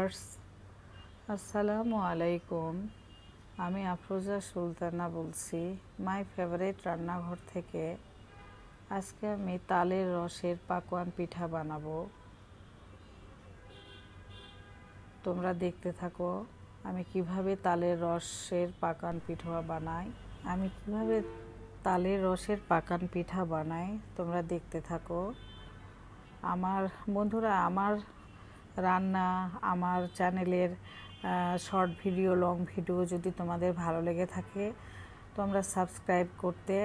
Viewers, আসসালামু আলাইকুম। আমি আফরোজা সুলতানা বলছি মাই ফেভারিট রান্নাঘর থেকে। আজকে আমি তালের রসের পাকোয়ান পিঠা বানাবো। তোমরা দেখতে থাকো, আমি কীভাবে তালের রসের পাকান পিঠা বানাই। আমি কীভাবে তালের রসের পাকান পিঠা বানাই, তোমরা দেখতে থাকো। আমার বন্ধুরা, আমার রান্না, আমার চ্যানেলের শর্ট ভিডিও, লং ভিডিও যদি তোমাদের ভালো লেগে থাকে, তোমরা সাবস্ক্রাইব করতে,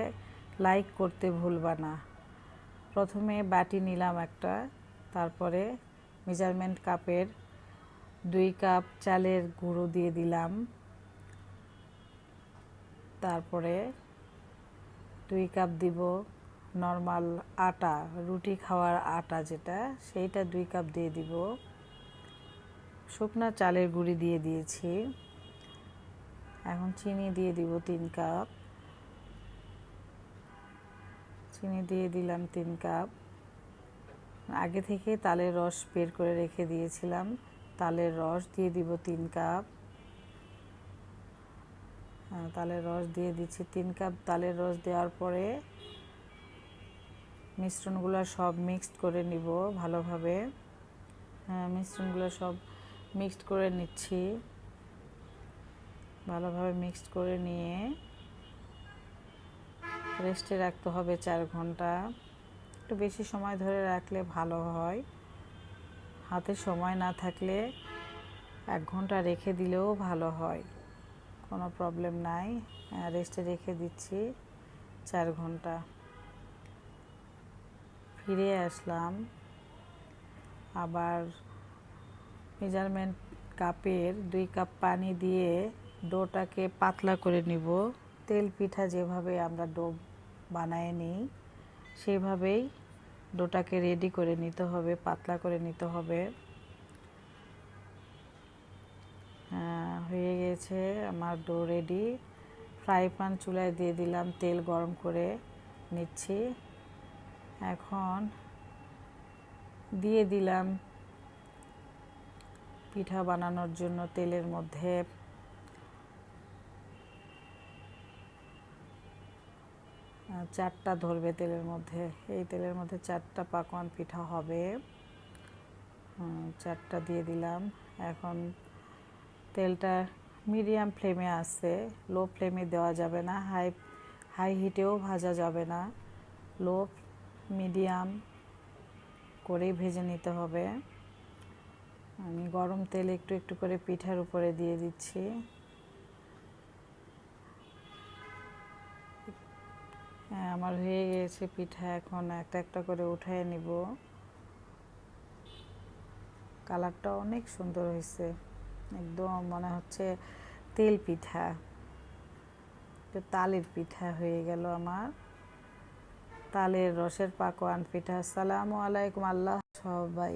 লাইক করতে ভুলবা না। প্রথমে বাটি নিলাম একটা, তারপরে মেজারমেন্ট কাপের দুই কাপ চালের গুঁড়ো দিয়ে দিলাম। তারপরে দুই কাপ দিব নর্মাল আটা, রুটি খাওয়ার আটা যেটা, সেইটা দুই কাপ দিয়ে দিব। শুকনা চালের গুঁড়ি দিয়ে দিয়েছি। এখন চিনি দিয়ে দিব তিন কাপ। চিনি দিয়ে দিলাম তিন কাপ। আগে থেকে তালের রস বের করে রেখে দিয়েছিলাম। তালের রস দিয়ে দিব তিন কাপ। তালের রস দিয়ে দিচ্ছি তিন কাপ। তালের রস দেওয়ার পরে মিশ্রণগুলো সব মিক্সড করে নিব ভালোভাবে। হ্যাঁ মিশ্রণগুলো সব মিক্সড করে নিচ্ছি। ভালোভাবে মিক্সড করে নিয়ে রেস্টে রাখতে হবে চার ঘণ্টা। একটু বেশি সময় ধরে রাখলে ভালো হয়। হাতে সময় না থাকলে এক ঘণ্টা রেখে দিলেও ভালো হয়। কোনো প্রবলেম নাই। রেস্টে রেখে দিচ্ছি চার ঘণ্টা। ফিরে আসলাম। আবার মেজারমেন্ট কাপের দুই কাপ পানি দিয়ে ডোটাকে পাতলা করে নিব। তেল পিঠা যেভাবে আমরা ডো বানায় নিই, সেভাবেই ডোটাকে রেডি করে নিতে হবে, পাতলা করে নিতে হবে। হয়ে গেছে আমার ডো রেডি ফ্রাই প্যান চুলায় দিয়ে দিলাম, তেল গরম করে নিচ্ছি। এখন দিয়ে দিলাম পিঠা বানানোর জন্য তেলের মধ্যে চারটা ধরবে তেলের মধ্যে। এই তেলের মধ্যে চারটা পাকোয়ান পিঠা হবে। চারটা দিয়ে দিলাম। এখন তেলটা মিডিয়াম ফ্লেমে আছে। লো ফ্লেমে দেওয়া যাবে না। হাই হাই হিটেও ভাজা যাবে না। লো, মিডিয়াম করেই ভেজে নিতে হবে। আমি গরম তেল একটু একটু করে পিঠার উপরে দিয়ে দিচ্ছি। হ্যাঁ আমার হয়ে গেছে পিঠা, এখন একটা একটা করে উঠায় নিব। কালারটা অনেক সুন্দর হয়েছে। একদম মনে হচ্ছে তেল পিঠা। তালের পিঠা হয়ে গেল আমার। তালের রসের পাকোয়ান পিঠা। আসসালামু আলাইকুম, আল্লাহ সবাই